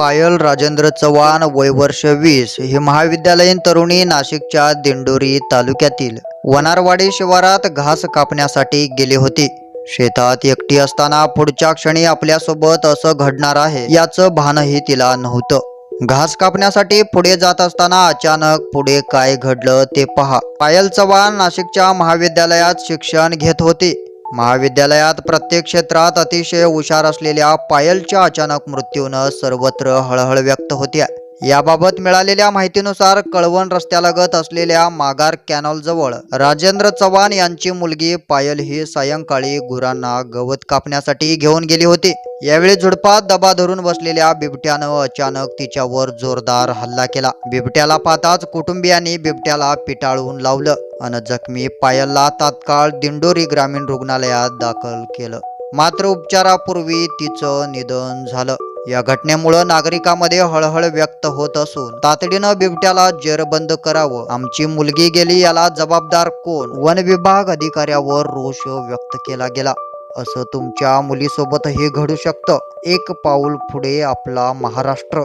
पायल राजेंद्र चव्हाण वय वर्ष वीस ही महाविद्यालयीन तरुणी नाशिकच्या दिंडोरी तालुक्यातील वनारवाडी शिवारात घास कापण्यासाठी गेली होती. शेतात एकटी असताना पुढच्या क्षणी आपल्यासोबत असं घडणार आहे याचं भानही तिला नव्हतं. घास कापण्यासाठी पुढे जात असताना अचानक पुढे काय घडलं ते पहा. पायल चव्हाण नाशिकच्या महाविद्यालयात शिक्षण घेत होती. महाविद्यालयात प्रत्येक क्षेत्रात अतिशय हुशार असलेल्या पायलच्या अचानक मृत्यूनं सर्वत्र हळहळ व्यक्त होते याबाबत मिळालेल्या माहितीनुसार कळवण रस्त्यालगत असलेल्या मागार कॅनॉलजवळ राजेंद्र चव्हाण यांची मुलगी पायल ही सायंकाळी गुरांना गवत कापण्यासाठी घेऊन गेली होती. यावेळी झुडपात दबा धरून बसलेल्या बिबट्यानं अचानक तिच्यावर जोरदार हल्ला केला. बिबट्याला पाहताच कुटुंबियांनी बिबट्याला पिटाळून लावलं आणि जखमी पायलला तात्काळ दिंडोरी ग्रामीण रुग्णालयात दाखल केलं. मात्र उपचारापूर्वी तिचं निधन झालं. या घटनेमुळं नागरिकांमध्ये हळहळ व्यक्त होत असून तातडीनं बिबट्याला जेरबंद करावं. आमची मुलगी गेली याला जबाबदार कोण? वन विभाग अधिकाऱ्यावर रोष व्यक्त केला गेला. असं तुमच्या मुलीसोबतही घडू शकतं. एक पाऊल पुढे आपला महाराष्ट्र.